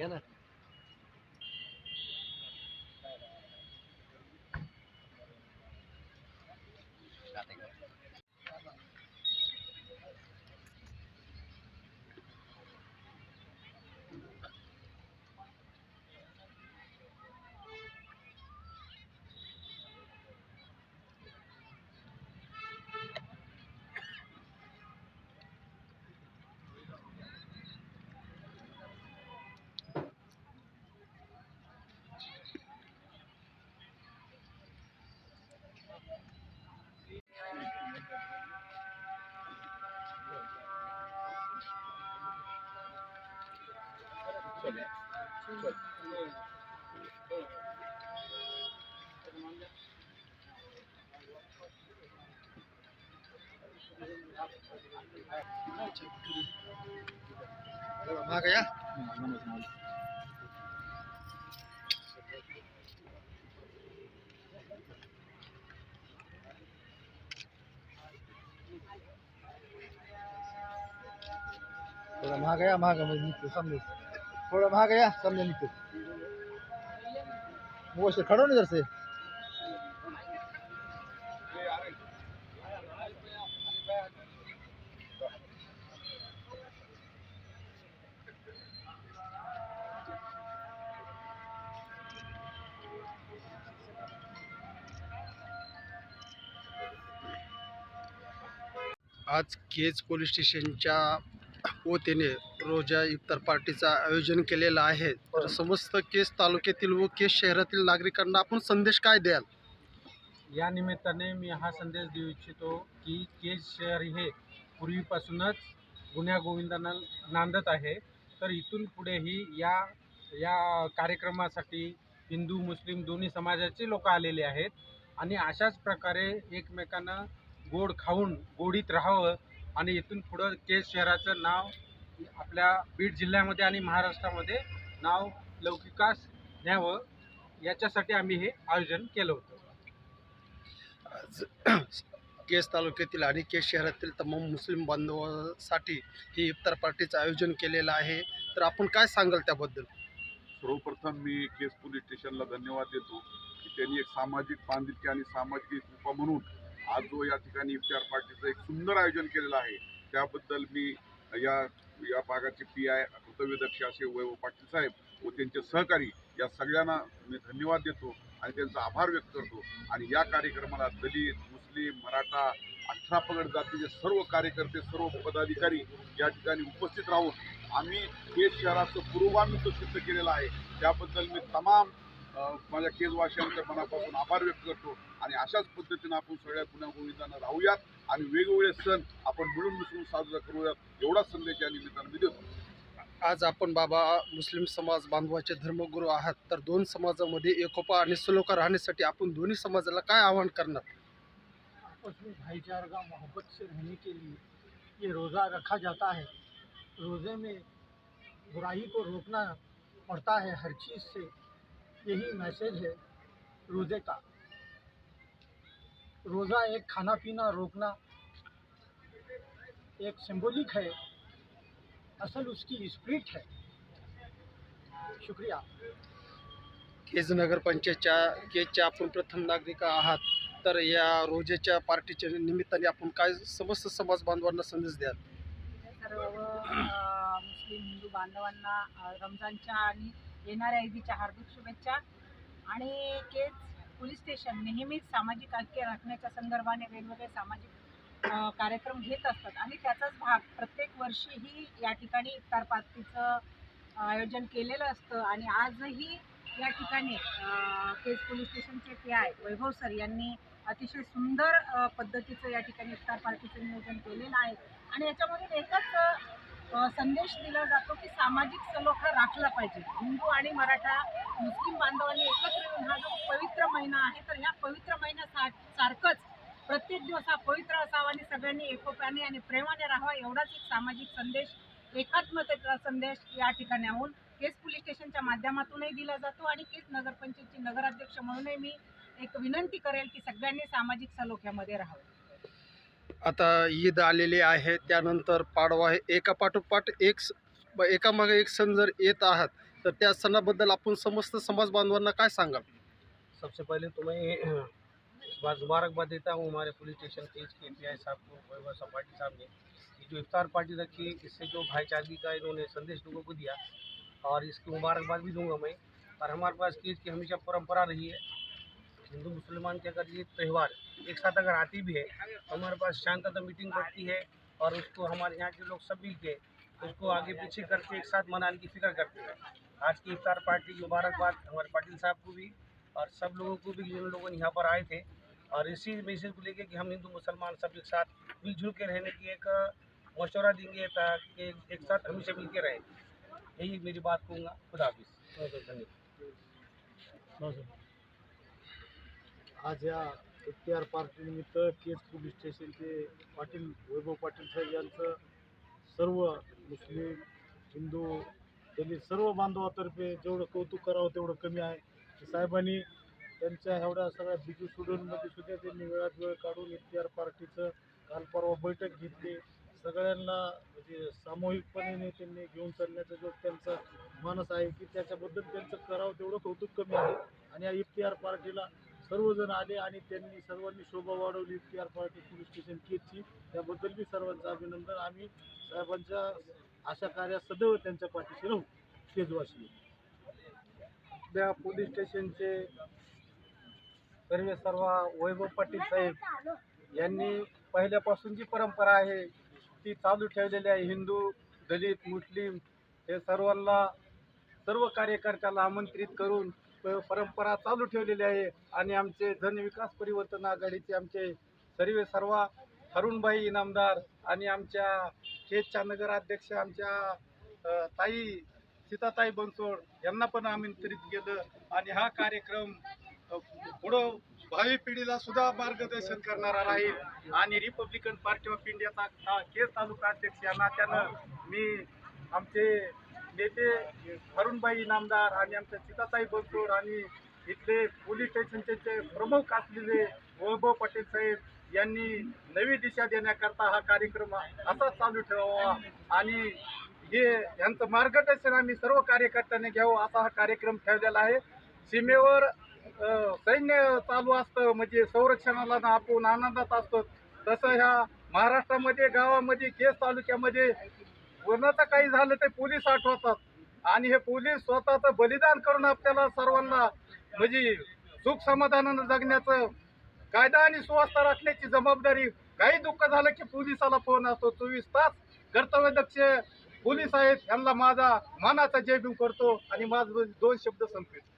Яна? घे ना माग या थोड़ा महाग या महागमध्ये निघतो समजे थोडं महाग या समजा निघतो. गोष्ट खडो ना जरसे. आज केज पोलीस स्टेशनच्या वतीने रोजा इफ्तार पार्टीचं आयोजन केलेलं आहे. तर समस्त केस तालुक्यातील व केस शहरातील नागरिकांना आपण संदेश काय द्याल? या निमित्ताने मी हा संदेश देऊ इच्छितो की केज शहर हे पूर्वीपासूनच गुन्ह्या गोविंदांना नांदत आहे. तर इथून पुढेही या या कार्यक्रमासाठी हिंदू मुस्लिम दोन्ही समाजाचे लोक आलेले आहेत आणि अशाच प्रकारे एकमेकांना गोड खाऊन गोडीत राहावं आणि इथून पुढं केज शहराचं नाव आपल्या बीड जिल्ह्यामध्ये आणि महाराष्ट्रामध्ये नाव लौकिकास न्यावं याच्यासाठी आम्ही हे आयोजन केलं होतं. आज केस तालुक्यातील आणि केस शहरातील तमाम मुस्लिम बांधवांसाठी ही इफ्तार पार्टीचं आयोजन केलेलं आहे. तर आपण काय सांगाल त्याबद्दल? सर्वप्रथम मी केस पोलीस स्टेशनला धन्यवाद देतो की त्यांनी एक सामाजिक बांधिलकी आणि सामाजिक कृपा म्हणून आज जो या ठिकाणी इफ्तार पार्टीचं एक सुंदर आयोजन केलेलं आहे. त्याबद्दल मी या या भागाचे पी आय कर्तव्यदक्ष असे वैभव पाटील साहेब व त्यांचे सहकारी या सगळ्यांना मी धन्यवाद देतो आणि त्यांचा आभार व्यक्त करतो. आणि या कार्यक्रमाला दलित मुस्लिम मराठा अठरा पगड जातीचे सर्व कार्यकर्ते सर्व पदाधिकारी या ठिकाणी उपस्थित राहून आम्ही हे शहराचं पूर्वामित्व सिद्ध केलेलं आहे. त्याबद्दल मी तमाम माझ्या केजवासियांच्या मनापासून आभार व्यक्त करतो आणि अशाच पद्धतीनं आपण सगळ्या गुन्हा गोविंदांना राहूयात आणि वेगवेगळे सण आपण मिळून मिसळून साजरा करूयात एवढाच संदेश या निमित्तानं मी देतो. आज आपण बाबा मुस्लिम समाज बांधवाचे धर्मगुरू आहात तर दोन समाजामध्ये एकोपा आणि सलोखा राहण्यासाठी आपण दोन्ही समाजाला काय आवाहन करणार? आपस में भाईचारा मोहब्बत से रहने के लिए ये रोज़ा रखा जाता है। रोज़े में बुराई को रोकना पड़ता है हर चीज़ से। यही मैसेज है रोज़े का। रोज़ा एक खाना पीना रोकना एक सिंबॉलिक है असल उसकी स्पिरिट है। शुक्रिया। केज नगरपंचायतच्या केजच्या आपण प्रथम नागरिक आहात तर या रोजेच्या पार्टीच्या निमित्ताने आपण काय समस्त समाज बांधवांना संदेश द्याल? सर्व मुस्लिम हिंदू बांधवांना रमजानच्या आणि येणाऱ्या ईदीच्या हार्दिक शुभेच्छा. आणि केज पोलीस स्टेशन नेहमीच सामाजिक ऐक्य राखण्याच्या संदर्भाने वेगवेगळे सामाजिक कार्यक्रम घेत असतात. आणि त्याचाच भाग प्रत्येक वर्षीही या ठिकाणी इफ्तार पार्टीचं आयोजन केलेलं असतं. आणि आजही या ठिकाणी केज पोलीस स्टेशनचे पी आय वैभव सर यांनी अतिशय सुंदर पद्धतीचं या ठिकाणी इफ्तार पार्टीचं नियोजन केलेलं आहे. आणि याच्यामधून एकच संदेश दिला जातो की सामाजिक सलोखा राखला पाहिजे. हिंदू आणि मराठा मुस्लिम बांधवांनी एकत्र येऊन हा जो पवित्र महिना आहे तर ह्या पवित्र महिन्या सारखंच प्रत्येक दिवस हा पवित्र असावा आणि सगळ्यांनी एकोप्याने आणि प्रेमाने राहावा एवढाच एक सामाजिक संदेश एकात्मतेचा संदेश या ठिकाणाहून केस पोलीस स्टेशनच्या माध्यमातूनही दिला जातो आणि केस नगरपंचायतची नगराध्यक्ष म्हणूनही मी एक विनंती करेल की सगळ्यांनी सामाजिक सलोख्यामध्ये राहावं. आता ईद त्यानंतर पाडवा आहे एका पाठोपाठ एक स- एकामागे एक सण जर येत आहात त्या सणाबद्दल आपण समस्त समाज बांधवांना काय सांगाल? सबसे पहले तो मैं मुबारकबाद देता हूँ हमारे पुलिस स्टेशन के के पी आई साहब को वैभव सपाटी साहब ने, कि जो इफ्तार पार्टी रखी है, इससे जो भाईचारगी का इन्होंने संदेश लोगों को दिया, और इसकी मुबारकबाद भी दूँगा मैं। और हमारे पास तीज की हमेशा परंपरा रही है, हिंदू मुसलमान के अगर ये त्यौहार एक साथ अगर आती भी है तो हमारे पास शांतता मीटिंग बैठती है और उसको हमारे यहाँ के लोग सब मिल के उसको आगे पीछे करके एक साथ मनाने की फ़िक्र करते हैं। आज की इफ्तार पार्टी की मुबारकबाद हमारे पाटिल साहब को भी और सब लोगों को भी जिन लोगों ने यहाँ पर आए थे और इसी मैसेज को लेके कि हम हिंदू मुसलमान सब एक साथ मिलजुल के रहने की एक मशवरा देंगे ताकि एक साथ हमेशा मिल के रहे। यही मेरी बात कहूँगा। खुदा हाफिज़। धन्यवाद आज एफ टी आर पार्टीनिमित्त केज पोलीस स्टेशनचे पाटील वैभव पाटील साहेब यांचं सर्व मुस्लिम हिंदू दलित सर्व बांधवातर्फे जेवढं कौतुक करावं तेवढं कमी आहे. की साहेबांनी त्यांच्या एवढ्या सगळ्या बिजू स्टुडंटमध्ये सुद्धा त्यांनी वेळात वेळ काढून एफ टी आर पार्टीचं काल परवा बैठक घेतली. सगळ्यांना म्हणजे सामूहिकपणे त्यांनी घेऊन चालण्याचा जो त्यांचा मानस आहे की त्याच्याबद्दल त्यांचं करावं तेवढं कौतुक कमी आहे. आणि या इफ्तियार पार्टीला सर्वजण आले आणि त्यांनी सर्वांनी शोभा वाढवली. इफ्तियार पार्टी पोलीस स्टेशन केची त्याबद्दल मी सर्वांचं अभिनंदन आम्ही साहेबांच्या अशा कार्यात सदैव त्यांच्या पाठीशी राहू. केजवासी त्या पोलीस स्टेशनचे सर्व सर्व वैभव पाटील साहेब यांनी पहिल्यापासून जी परंपरा आहे ती चालू ठेवलेली आहे. हिंदू दलित मुस्लिम हे सर्वांना सर्व कार्यकर्त्याला आमंत्रित करून परंपरा चालू ठेवलेली आहे आणि आमचे धनविकास परिवर्तन आघाडीचे आमचे सर्वे सर्व तरुणबाई इनामदार आणि आमच्या खेतच्या नगराध्यक्ष आमच्या ताई सीताताई बनसोड यांना पण आमंत्रित केलं आणि हा कार्यक्रम पुढं भावी पिढीला सुद्धा मार्गदर्शन करणारा राहील आणि रिपब्लिकन पार्टी ऑफ इंडियाचा हा केस तालुका अध्यक्ष या नात्यानं मी आमचे नेते अरुणबाई इनामदार आणि आमच्या सीताताई बनसोड आणि इथले पोलीस स्टेशनचे प्रमुख असलेले वैभव पटेल साहेब यांनी नवी दिशा देण्याकरता हा कार्यक्रम असाच चालू ठेवावा आणि हे यांचं मार्गदर्शन आम्ही सर्व कार्यकर्त्यांनी घ्यावं असा हा कार्यक्रम ठेवलेला आहे. सीमेवर सैन्य चालू असतं म्हणजे संरक्षणाला ना आपण आनंदात असतो. तसं ह्या महाराष्ट्रामध्ये गावामध्ये केस तालुक्यामध्ये कोणाचं काही झालं ते पोलीस आठवतात. आणि हे पोलीस स्वतःचं बलिदान करून आपल्याला सर्वांना म्हणजे सुख समाधानानं जगण्याचं कायदा आणि सुव्यवस्था राखण्याची जबाबदारी काही दुःख झालं की पोलिसाला फोन असतो. चोवीस तास कर्तव्यदक्ष पोलीस आहेत. यांना माझा मानाचा जय भीम करतो आणि माझं दोन शब्द संपवितो